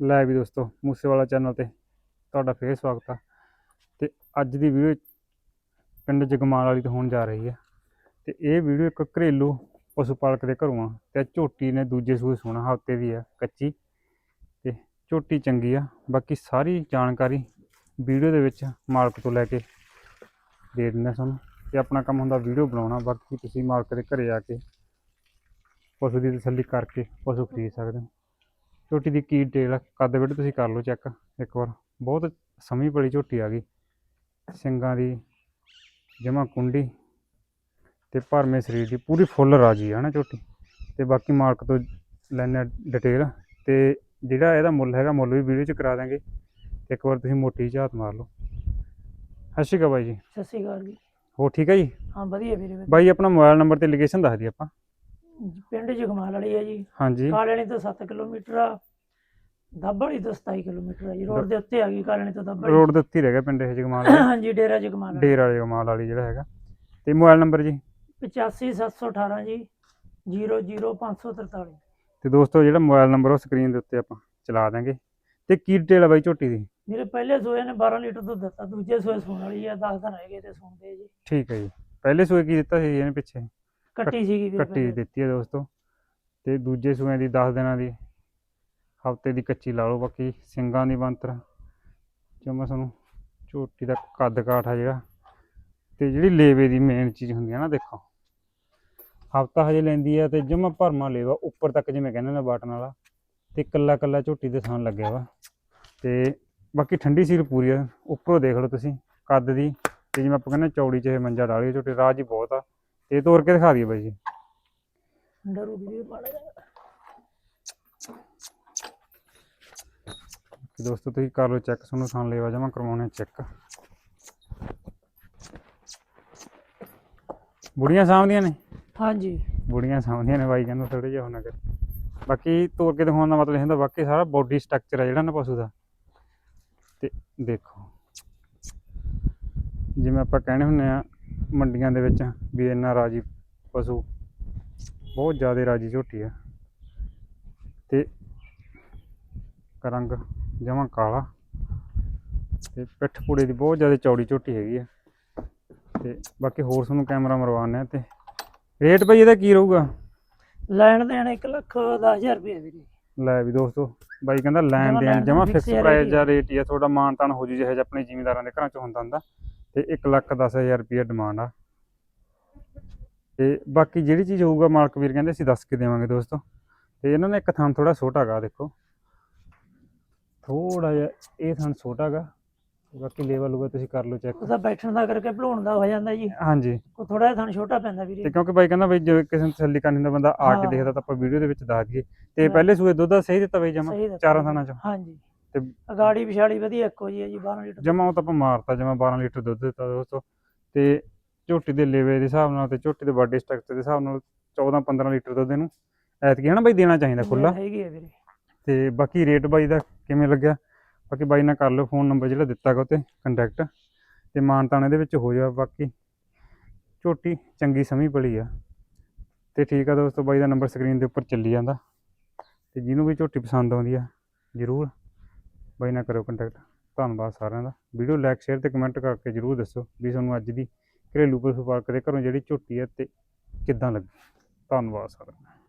ਲੈ ਵੀ ਦੋਸਤੋ ਮੂਸੇਵਾਲਾ ਚੈਨਲ ਤੇ ਤੁਹਾਡਾ ਫੇਰ ਸਵਾਗਤ ਆ। ਤੇ ਅੱਜ ਦੀ ਵੀਡੀਓ ਪਿੰਡ ਜਗਮਾਲ ਵਾਲੀ ਤੋਂ ਹੋਣ ਜਾ ਰਹੀ ਹੈ ਤੇ ਇਹ ਵੀਡੀਓ ਇੱਕ ਘਰੇਲੂ ਪਸ਼ੂ ਪਾਲਕ ਦੇ ਘਰੋਂ ਆ ਤੇ ਝੋਟੀ ਨੇ ਦੂਜੇ ਸੂਏ ਸੋਣਾ ਹਫ਼ਤੇ ਦੀ ਆ, ਕੱਚੀ। ਤੇ ਝੋਟੀ ਚੰਗੀ ਆ, ਬਾਕੀ ਸਾਰੀ ਜਾਣਕਾਰੀ ਵੀਡੀਓ ਦੇ ਵਿੱਚ ਮਾਲਕ ਤੋਂ ਲੈ ਕੇ ਦੇ ਦਿੰਦੇ ਹਾਂ ਤੁਹਾਨੂੰ। ਤੇ ਆਪਣਾ ਕੰਮ ਹੁੰਦਾ ਵੀਡੀਓ ਬਣਾਉਣਾ, ਬਾਕੀ ਤੁਸੀਂ ਮਾਲਕ ਦੇ ਘਰੇ ਆ ਕੇ ਪਸ਼ੂ ਦੀ ਤਸੱਲੀ ਕਰਕੇ ਪਸ਼ੂ ਖਰੀਦ ਸਕਦੇ ਹੋ। ਝੋਟੀ ਦੀ ਕੀ ਡਿਟੇਲ ਆ? ਕੱਦ ਵਿੱਡ ਤੁਸੀਂ ਕਰ ਲਓ ਚੈੱਕ ਇੱਕ ਵਾਰ। ਬਹੁਤ ਸਮੀ ਬੜੀ ਝੋਟੀ ਆ ਗਈ। ਸਿੰਗਾਂ ਦੀ ਜਮਾ ਕੁੰਡੀ ਤੇ ਭਰਮੇ ਸਰੀਰ ਦੀ ਪੂਰੀ ਫੁੱਲ ਰਾਜੀ ਹੈ ਨਾ ਝੋਟੀ। ਤੇ ਬਾਕੀ ਮਾਲਕ ਤੋਂ ਲੈਣੇ ਡਿਟੇਲ ਤੇ ਜਿਹੜਾ ਇਹਦਾ ਮੁੱਲ ਹੈਗਾ ਮੁੱਲ ਵੀ ਵੀਡੀਓ ਚ ਕਰਾ ਦਾਂਗੇ ਤੇ ਇੱਕ ਵਾਰ ਤੁਸੀਂ ਮੋਟੀ ਝਾਤ ਮਾਰ ਲਓ। ਸਤਿ ਸ਼੍ਰੀ ਅਕਾਲ ਬਾਈ ਜੀ। ਸਤਿ ਸ਼੍ਰੀ ਅਕਾਲ ਜੀ। ਹੋ ਠੀਕ ਹੈ ਜੀ? ਹਾਂ ਵਧੀਆ ਵੀਰੇ। ਬਾਈ ਆਪਣਾ ਮੋਬਾਈਲ ਨੰਬਰ ਤੇ ਲੋਕੇਸ਼ਨ ਦੱਸ ਦਿਓ ਆਪਾਂ। ਪਿੰਡ ਜਗਮਾਲ ਵਾਲੀ ਹੈ ਜੀ। ਹਾਂਜੀ। ਕਾਲੇਣੀ ਤੋਂ 7 ਕਿਲੋਮੀਟਰ ਆ। ਦੱਬੜੀ ਤੋਂ 27 ਕਿਲੋਮੀਟਰ ਆ ਜੀ। ਰੋਡ ਦੇ ਉੱਤੇ ਆ ਗਈ ਕਾਲੇਣੀ ਤੋਂ ਦੱਬੜੀ ਰੋਡ ਦੇ ਉੱਤੇ ਹੀ ਰਹਿ ਗਿਆ ਪਿੰਡ ਇਹ ਜਗਮਾਲ। ਹਾਂਜੀ ਡੇਰਾ ਜਗਮਾਲ ਵਾਲੀ। ਡੇਰ ਵਾਲੇ ਜਗਮਾਲ ਵਾਲੀ ਜਿਹੜਾ ਹੈਗਾ। ਤੇ ਮੋਬਾਈਲ ਨੰਬਰ ਜੀ? 85718 ਜੀ। 00543 ਤੇ ਦੋਸਤੋ ਜਿਹੜਾ ਮੋਬਾਈਲ ਨੰਬਰ ਉਹ ਸਕਰੀਨ ਦੇ ਉੱਤੇ ਆਪਾਂ ਚਲਾ ਦਾਂਗੇ ਤੇ ਕੀ ਡਿਟੇਲ ਹੈ ਬਾਈ ਝੋਟੀ ਦੀ? ਮੇਰੇ ਪਹਿਲੇ ਸੋਏ ਨੇ 12 ਲੀਟਰ ਦੁੱਧ ਦਿੱਤਾ। ਦੂਜੇ ਸੋਏ ਸੂਣ ਵਾਲੀ ਆ। 10 ਦਿਨ ਹੈਗੇ ਤੇ ਸੂਣਦੇ ਜੀ। ਠੀਕ ਹੈ ਜੀ। ਪਹਿਲੇ ਸੂਏ ਕੀ ਦਿੱਤਾ ਸੀ ਇਹਨੇ ਪਿੱਛੇ? ਕੱਟੀ ਸੀਗੀ ਵੀਰੇ ਕੱਟੀ। ਦਿੱਤੀ ਹੈ ਦੋਸਤੋ। ਤੇ ਦੂਜੇ ਸੂਏ ਦੀ 10 ਦਿਨਾਂ ਦੀ ਹਫ਼ਤੇ ਦੀ ਕੱਚੀ ਲਾ ਲਓ ਬਾਕੀ ਸਿੰਗਾਂ ਦੀ ਬੰਤਰ ਜੋ ਮੈਂ ਤੁਹਾਨੂੰ ਝੋਟੀ ਦਾ ਕੱਦ ਕਾਠ ਆ ਜਿਹੜਾ। ਤੇ ਜਿਹੜੀ ਲੇਵੇ ਦੀ ਮੇਨ ਚੀਜ਼ ਹੁੰਦੀ ਹੈ ਨਾ ਦੇਖੋ। ਹਫਤਾ ਹਜੇ ਲੈਂਦੀ ਆ ਤੇ ਜਮਾ ਭਰਮਾ ਲੇਵਾ ਉੱਪਰ ਤੱਕ ਜਿਵੇਂ ਕਹਿੰਦੇ ਨੇ ਬਾਟਨ ਵਾਲਾ। ਤੇ ਕੱਲਾ ਕੱਲਾ ਝੋਟੀ ਦੇ ਥਾਂ ਲੱਗਿਆ ਵਾ। ਤੇ ਬਾਕੀ ਠੰਡੀ ਸੀਲ ਪੂਰੀ ਆ। ਉੱਪਰੋਂ ਦੇਖ ਲਓ ਤੁਸੀਂ ਕੱਦ ਦੀ। ਤੇ ਜਿਵੇਂ ਆਪਾਂ ਕਹਿੰਦੇ ਚੌੜੀ ਚ ਇਹ ਮੰਜਾ ਡਾਲੀ ਝੋਟੀ ਰਾਜ ਹੀ ਬਹੁਤ ਆ। ਤੇ ਤੋੜ ਕੇ ਦਿਖਾ ਦਈਏ ਬਾਈ ਜੀ। ਡਰੂ ਵੀਰੇ ਮਾੜਾ ਜਿਹਾ। ਤੇ ਦੋਸਤੋ ਤੁਸੀਂ ਕਰ ਲਓ ਚੈੱਕ ਤੁਹਾਨੂੰ ਥਾਂ ਲੇਵਾ ਜਮਾ ਕਰਵਾਉਣੇ ਚੈੱਕ ਬੁੜੀਆਂ ਸਾਂਭਦੀਆਂ ਨੇ? ਹਾਂਜੀ। ਬੁੜੀਆਂ ਸਾਂਭਦੀਆਂ ਨੇ ਬਾਈ ਕਹਿੰਦਾ ਥੋੜੇ ਜਿਹਾ ਹੋਣਾ ਕਰ। ਬਾਕੀ ਤੋੜ ਕੇ ਦਿਖਾਉਣ ਦਾ ਮਤਲਬ ਇਹ ਹੁੰਦਾ ਬਾਕੀ ਸਾਰਾ ਬੋਡੀ ਸਟਰਕਚਰ ਹੈ ਜਿਹੜਾ ਨਾ ਪਸ਼ੂ ਦਾ। ਤੇ ਦੇਖੋ। ਜਿਵੇਂ ਆਪਾਂ ਕਹਿੰਦੇ ਹੁੰਨੇ ਆ ਮੰਡੀਆਂ ਦੇ ਵਿੱਚ ਵੀ ਇੰਨਾ ਰਾਜੀ ਪਸ਼ੂ ਬਹੁਤ ਜ਼ਿਆਦਾ ਰਾਜੀ ਝੋਟੀ ਆ। ਤੇ ਰੰਗ ਜਮਾ ਕਾਲਾ ਤੇ ਪਿੱਠ ਪੂੜੇ ਦੀ ਬਹੁਤ ਜ਼ਿਆਦਾ ਚੌੜੀ ਝੋਟੀ ਹੈਗੀ ਆ। ਤੇ ਬਾਕੀ ਹੋਰ ਤੁਹਾਨੂੰ ਕੈਮਰਾ ਮਰਵਾਉਣੇ ਤੇ ਰੇਟ ਭਾਈ ਇਹਦਾ ਕੀ ਰਹੂਗਾ? ਲੈਣ ਦੇਣ 1 ਲੱਖ 10000 ਰੁਪਏ ਵੀਰੇ। ਲੈ ਵੀ ਦੋਸਤੋ ਬਾਈ ਕਹਿੰਦਾ ਲੈਣ ਦੇਣ ਜਮਾ ਫਿਕਸ ਪ੍ਰਾਈਸ ਰੇਟ ਜਾਂ ਰੇਟ ਹੀ ਆ ਤੁਹਾਡਾ ਮਾਨਤਾਨ ਹੋ ਜੂ ਜਿਹੇ ਆਪਣੇ ਜ਼ਿਮੀਂਦਾਰਾਂ ਦੇ ਘਰਾਂ ਚ ਹੁੰਦਾ ਹੁੰਦਾ। ਤੇ 1 ਲੱਖ 10000 ਰੁਪਏ ਡਿਮਾਂਡ ਆ। ਤੇ ਬਾਕੀ ਜਿਹੜੀ ਚੀਜ਼ ਹੋਊਗਾ ਮਾਲਕ ਵੀਰ ਕਹਿੰਦੇ ਅਸੀਂ ਦੱਸ ਕੇ ਦੇਵਾਂਗੇ ਦੋਸਤੋ। ਤੇ ਇਹਨਾਂ ਨੇ ਇੱਕ ਥਾਂ ਥੋੜਾ ਛੋਟਾ ਗਾ ਦੇਖੋ। ਥੋੜਾ ਜਿਹਾ ਇਹ ਥਾਂ ਛੋਟਾ ਗਾ। ਬਾਕੀ ਲੈਵਲ ਹੋਊਗਾ ਤੁਸੀਂ ਕਰ ਲਓ ਚੈੱਕ ਉਹਦਾ ਬੈਠਣ ਦਾ ਕਰਕੇ ਭਲਾਉਣ ਦਾ ਹੋ ਜਾਂਦਾ ਜੀ। ਹਾਂਜੀ। ਉਹ ਥੋੜਾ ਜਿਹਾ ਥਣ ਛੋਟਾ ਪੈਂਦਾ ਤੇ ਵੀਰੇ ਕਿਉਂਕਿ ਬਾਈ ਕਹਿੰਦਾ ਬਈ ਜੇ ਕਿਸੇ ਨੂੰ ਤਸੱਲੀ ਕਰਨੀ ਦਾ ਬੰਦਾ ਆ ਕੇ। ਦੇਖਦਾ ਤਾਂ ਆਪਾਂ ਵੀਡੀਓ ਦੇ ਵਿੱਚ ਦੱਸ ਦਈਏ। ਤੇ। ਪਹਿਲੇ ਸੂਏ ਦੁੱਧ ਦਾ ਸਹੀ ਦਿੱਤਾ ਬਈ ਜਮਾ? ਚਾਰਾਂ। ਥਾਣਾ ਚੋਂ। ਹਾਂਜੀ। ਤੇ ਅਗਾੜੀ ਵਿਛਾੜੀ ਵਧੀਆ ਇੱਕੋ ਜੀ ਹੈ ਜੀ 12 ਲੀਟਰ ਜਮਾ ਉਹ ਤਾਂ ਆਪਾਂ ਮਾਰਤਾ ਜਮਾ 12 ਲੀਟਰ ਦੁੱਧ ਦਿੱਤਾ ਦੋਸਤੋ ਤੇ। ਝੋਟੀ ਦੇ ਲੇਵੇ ਦੇ ਹਿਸਾਬ ਨਾਲ ਤੇ ਝੋਟੀ ਦੇ ਬਾਡੀ ਸਟਰਕਚਰ ਦੇ ਹਿਸਾਬ ਨਾਲ 14 15 ਲੀਟਰ ਦੁੱਧ ਇਹਨੂੰ ਐਤਕੀ ਹਨਾ ਬਾਈ ਦੇਣਾ ਚਾਹੀਦਾ ਖੁੱਲਾ ਹੈਗੀ ਹੈ ਵੀਰੇ। ਤੇ ਬਾਕੀ ਰੇਟ ਬਾਈ ਦਾ ਕਿਵੇਂ ਲੱਗਿਆ? ਬਾਕੀ ਬਾਈ ਨਾਲ ਕਰ ਲਓ ਫੋਨ ਨੰਬਰ ਜਿਹੜਾ ਦਿੱਤਾ ਗਾ ਉੱਤੇ ਕੰਟੈਕਟ ਤੇ ਮਾਨਤਾਨ ਇਹਦੇ ਵਿੱਚ ਹੋ ਜਾ ਬਾਕੀ ਝੋਟੀ ਚੰਗੀ ਸਮੀ ਪਲੀ ਆ। ਤੇ ਠੀਕ ਆ ਦੋਸਤੋ ਬਾਈ ਦਾ ਨੰਬਰ ਸਕਰੀਨ ਦੇ ਉੱਪਰ ਚੱਲੀ ਜਾਂਦਾ। ਤੇ ਜਿਹਨੂੰ ਵੀ ਝੋਟੀ ਪਸੰਦ ਆਉਂਦੀ ਆ ਜਰੂਰ ਬਾਈ ਨਾਲ ਕਰੋ ਕੰਟੈਕਟ ਧੰਨਵਾਦ ਸਾਰਿਆਂ ਦਾ। ਵੀਡੀਓ ਲਾਈਕ ਸ਼ੇਅਰ ਤੇ ਕਮੈਂਟ ਕਰਕੇ ਜਰੂਰ ਦੱਸੋ ਵੀ ਤੁਹਾਨੂੰ ਅੱਜ ਦੀ ਘਰੇਲੂ ਪਸ਼ੂ ਪਾਲਕ ਦੇ ਘਰੋਂ ਜਿਹੜੀ ਝੋਟੀ ਹੈ ਤੇ ਕਿੱਦਾਂ ਲੱਗੀ। ਧੰਨਵਾਦ ਸਾਰਿਆਂ ਦਾ।